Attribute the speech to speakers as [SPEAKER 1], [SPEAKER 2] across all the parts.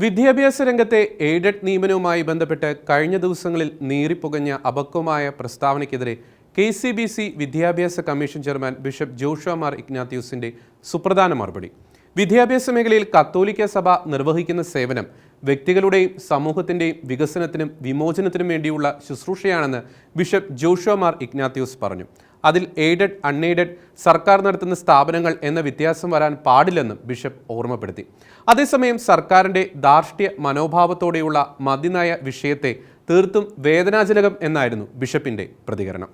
[SPEAKER 1] വിദ്യാഭ്യാസ രംഗത്തെ എയ്ഡഡ് നിയമനവുമായി ബന്ധപ്പെട്ട് കഴിഞ്ഞ ദിവസങ്ങളിൽ നീറിപ്പുകഞ്ഞ അപക്വമായ പ്രസ്താവനയ്ക്കെതിരെ കെ സി ബി സി വിദ്യാഭ്യാസ commission chairman bishop Joshua Mar ഇഗ്നാത്യൂസിന്റെ സുപ്രധാന മറുപടി. വിദ്യാഭ്യാസ മേഖലയിൽ കത്തോലിക്ക സഭ നിർവഹിക്കുന്ന സേവനം വ്യക്തികളുടെയും സമൂഹത്തിന്റെയും വികസനത്തിനും വിമോചനത്തിനും വേണ്ടിയുള്ള ശുശ്രൂഷയാണെന്ന് ബിഷപ്പ് ജോഷുവ മാർ ഇഗ്നാത്യൂസ് പറഞ്ഞു. അതിൽ എയ്ഡഡ് അൺഎയ്ഡഡ് സർക്കാർ നടത്തുന്ന സ്ഥാപനങ്ങൾ എന്ന വ്യത്യാസം വരാൻ പാടില്ലെന്നും ബിഷപ്പ് ഓർമ്മപ്പെടുത്തി. അതേസമയം സർക്കാരിന്റെ ധാർഷ്ട്യ മനോഭാവത്തോടെയുള്ള മതിനായ വിഷയത്തെ തീർത്തും വേദനാജനകം എന്നായിരുന്നു ബിഷപ്പിന്റെ പ്രതികരണം.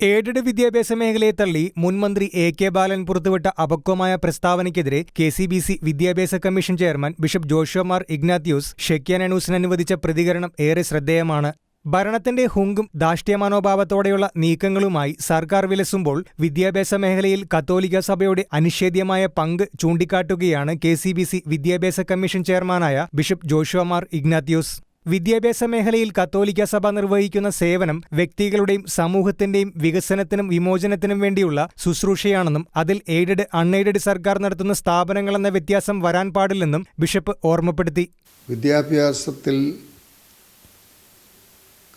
[SPEAKER 2] എയ്ഡഡ് വിദ്യാഭ്യാസ മേഖലയെ തള്ളി മുൻമന്ത്രി എ കെ ബാലൻ പുറത്തുവിട്ട അപക്വമായ പ്രസ്താവനയ്ക്കെതിരെ കെ സി ബി സി വിദ്യാഭ്യാസ commission chairman bishop Joshua Mar Ignatius ഷെക്യാനൂസിന് അനുവദിച്ച പ്രതികരണം ഏറെ ശ്രദ്ധേയമാണ്. ഭരണത്തിന്റെ ഹുങ്കും ധാഷ്ട്യമനോഭാവത്തോടെയുള്ള നീക്കങ്ങളുമായി സർക്കാർ വിലസുമ്പോൾ വിദ്യാഭ്യാസ മേഖലയിൽ കത്തോലിക്ക സഭയുടെ അനിഷേധ്യമായ പങ്ക് ചൂണ്ടിക്കാട്ടുകയാണ് കെ സി ബി സി വിദ്യാഭ്യാസ കമ്മീഷൻ ചെയർമാനായ ബിഷപ്പ് ജോഷുവമാർ ഇഗ്നാത്യൂസ് വിദ്യാഭ്യാസ മേഖലയിൽ കത്തോലിക്ക സഭ നിർവഹിക്കുന്ന സേവനം വ്യക്തികളുടെയും സമൂഹത്തിന്റെയും വികസനത്തിനും വിമോചനത്തിനും വേണ്ടിയുള്ള ശുശ്രൂഷയാണെന്നും അതിൽ എയ്ഡഡ് അൺഎയ്ഡഡ് സർക്കാർ നടത്തുന്ന സ്ഥാപനങ്ങളെന്ന വ്യത്യാസം വരാൻ പാടില്ലെന്നും ബിഷപ്പ് ഓർമ്മപ്പെടുത്തി.
[SPEAKER 3] വിദ്യാഭ്യാസത്തിൽ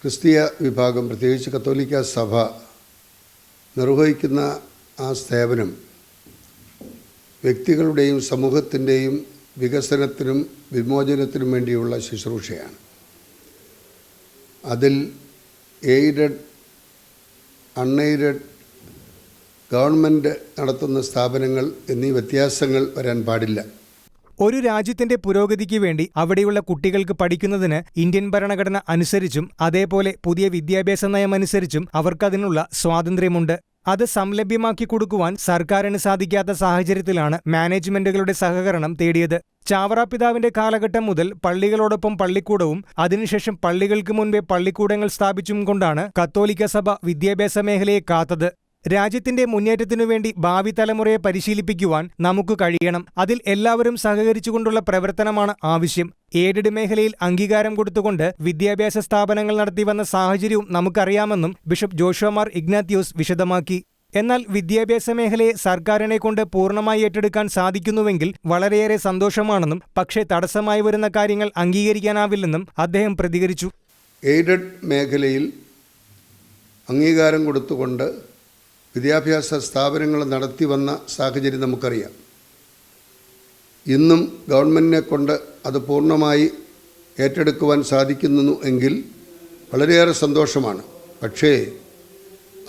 [SPEAKER 3] ക്രിസ്തീയ വിഭാഗം പ്രത്യേകിച്ച് കത്തോലിക്ക സഭ നിർവഹിക്കുന്ന ആ സേവനം വ്യക്തികളുടെയും സമൂഹത്തിന്റെയും വികസനത്തിനും വിമോചനത്തിനും വേണ്ടിയുള്ള ശുശ്രൂഷയാണ്. അതിൽ എയ്ഡഡ് അൺഎയ്ഡഡ് ഗവൺമെന്റ് നടത്തുന്ന സ്ഥാപനങ്ങൾ എന്നീ വ്യത്യാസങ്ങൾ വരാൻ പാടില്ല.
[SPEAKER 2] ഒരു രാജ്യത്തിന്റെ പുരോഗതിക്ക് വേണ്ടി അവിടെയുള്ള കുട്ടികൾക്ക് പഠിക്കുന്നതിന് ഇന്ത്യൻ ഭരണഘടന അനുസരിച്ചും അതേപോലെ പുതിയ വിദ്യാഭ്യാസ നയമനുസരിച്ചും അവർക്കതിനുള്ള സ്വാതന്ത്ര്യമുണ്ട്. അത് സംലഭ്യമാക്കി കൊടുക്കുവാൻ സർക്കാരിന് സാധിക്കാത്ത സാഹചര്യത്തിലാണ് മാനേജ്മെന്റുകളുടെ സഹകരണം തേടിയത്. ചാവറ പിതാവിന്റെ കാലഘട്ടം മുതൽ പള്ളികളോടൊപ്പം പള്ളിക്കൂടവും അതിനുശേഷം പള്ളികൾക്ക് മുൻപേ പള്ളിക്കൂടങ്ങൾ സ്ഥാപിച്ചും കൊണ്ടാണ് കത്തോലിക്ക സഭ വിദ്യാഭ്യാസ മേഖലയെ കാത്തത്. രാജ്യത്തിന്റെ മുന്നേറ്റത്തിനു വേണ്ടി ഭാവി തലമുറയെ പരിശീലിപ്പിക്കുവാൻ നമുക്ക് കഴിയണം. അതിൽ എല്ലാവരും സഹകരിച്ചുകൊണ്ടുള്ള പ്രവർത്തനമാണ് ആവശ്യം. എയ്ഡഡ് മേഖലയിൽ അംഗീകാരം കൊടുത്തുകൊണ്ട് വിദ്യാഭ്യാസ സ്ഥാപനങ്ങൾ നടത്തിവന്ന സാഹചര്യവും നമുക്കറിയാമെന്നും ബിഷപ്പ് ജോഷുമാർ ഇഗ്നാത്യോസ് വിശദമാക്കി. എന്നാൽ വിദ്യാഭ്യാസ മേഖലയെ സർക്കാരിനെ കൊണ്ട് പൂർണമായി ഏറ്റെടുക്കാൻ സാധിക്കുന്നുവെങ്കിൽ വളരെയേറെ സന്തോഷമാണെന്നും പക്ഷേ തടസ്സമായി വരുന്ന കാര്യങ്ങൾ അംഗീകരിക്കാനാവില്ലെന്നും അദ്ദേഹം പ്രതികരിച്ചു.
[SPEAKER 3] എയ്ഡഡ് മേഖലയിൽ അംഗീകാരം കൊടുത്തുകൊണ്ട് വിദ്യാഭ്യാസ സ്ഥാപനങ്ങൾ നടത്തി വന്ന സാഹചര്യം നമുക്കറിയാം. ഇന്നും ഗവൺമെന്റിനെ കൊണ്ട് അത് പൂർണമായി ഏറ്റെടുക്കുവാൻ സാധിക്കുന്നു എങ്കിൽ വളരെയേറെ സന്തോഷമാണ്. പക്ഷേ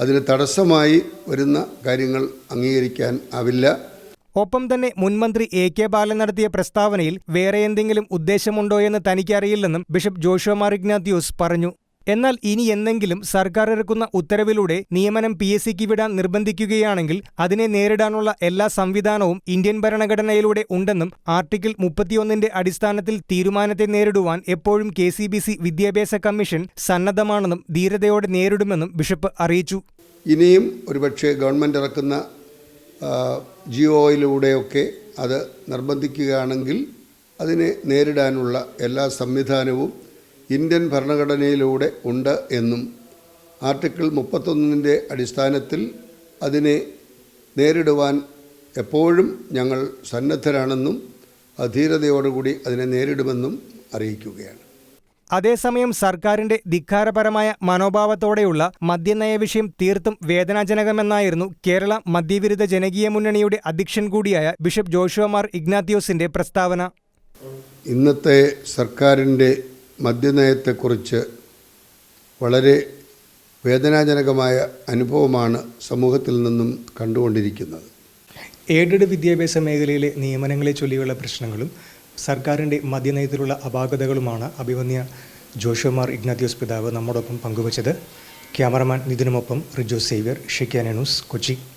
[SPEAKER 3] അതിന് തടസ്സമായി വരുന്ന കാര്യങ്ങൾ അംഗീകരിക്കാൻ ആവില്ല.
[SPEAKER 2] ഒപ്പം തന്നെ മുൻമന്ത്രി എ കെ ബാലൻ നടത്തിയ പ്രസ്താവനയിൽ വേറെ എന്തെങ്കിലും ഉദ്ദേശമുണ്ടോയെന്ന് തനിക്കറിയില്ലെന്നും ബിഷപ്പ് ജോഷുമാർ ഇഗ്നാത്യൂസ് പറഞ്ഞു. എന്നാൽ ഇനി എന്നെങ്കിലും സർക്കാർ ഇറക്കുന്ന ഉത്തരവിലൂടെ നിയമനം പി എസ് സിക്ക് വിടാൻ നിർബന്ധിക്കുകയാണെങ്കിൽ അതിനെ നേരിടാനുള്ള എല്ലാ സംവിധാനവും ഇന്ത്യൻ ഭരണഘടനയിലൂടെ ഉണ്ടെന്നും ആർട്ടിക്കിൾ മുപ്പത്തിയൊന്നിന്റെ അടിസ്ഥാനത്തിൽ തീരുമാനത്തെ നേരിടുവാൻ എപ്പോഴും കെ സി ബി സി വിദ്യാഭ്യാസ കമ്മീഷൻ സന്നദ്ധമാണെന്നും ധീരതയോടെ നേരിടുമെന്നും ബിഷപ്പ് അറിയിച്ചു.
[SPEAKER 3] ഇനിയും ഒരുപക്ഷെ ഗവൺമെന്റ് ഇറക്കുന്ന ജിഒയിലൂടെയൊക്കെ അത് നിർബന്ധിക്കുകയാണെങ്കിൽ അതിനെ നേരിടാനുള്ള എല്ലാ സംവിധാനവും ഇന്ത്യൻ ഭരണഘടനയിലൂടെ ഉണ്ട് എന്നും ആർട്ടിക്കിൾ മുപ്പത്തൊന്നിന്റെ അടിസ്ഥാനത്തിൽ അതിനെ നേരിടുവാൻ എപ്പോഴും ഞങ്ങൾ സന്നദ്ധരാണെന്നും അധീരതയോടുകൂടി അതിനെ നേരിടുമെന്നും അറിയിക്കുകയാണ്.
[SPEAKER 2] അതേസമയം സർക്കാരിന്റെ ധിക്കാരപരമായ മനോഭാവത്തോടെയുള്ള മദ്യനയ വിഷയം തീർത്തും വേദനാജനകമെന്നായിരുന്നു കേരള മദ്യവിരുദ്ധ ജനകീയ മുന്നണിയുടെ അധ്യക്ഷൻ കൂടിയായ ബിഷപ്പ് ജോഷുവമാർ ഇഗ്നാത്യോസിന്റെ പ്രസ്താവന.
[SPEAKER 3] ഇന്നത്തെ സർക്കാരിന്റെ മദ്യനയത്തെക്കുറിച്ച് വളരെ വേദനാജനകമായ അനുഭവമാണ് സമൂഹത്തിൽ നിന്നും കണ്ടുകൊണ്ടിരിക്കുന്നത്.
[SPEAKER 2] എയ്ഡഡ് വിദ്യാഭ്യാസ മേഖലയിലെ നിയമനങ്ങളെ ചൊല്ലിയുള്ള പ്രശ്നങ്ങളും സർക്കാരിന്റെ മദ്യനയത്തിലുള്ള അപാകതകളുമാണ് അഭിമന്യ ജോഷുമാർ ഇഗ്നാത്യോസ് പിതാവ് നമ്മോടൊപ്പം പങ്കുവച്ചത്. ക്യാമറമാൻ നിതിനുമൊപ്പം റിജോ സേവ്യർ ഷിക്കാനൂസ് കൊച്ചി.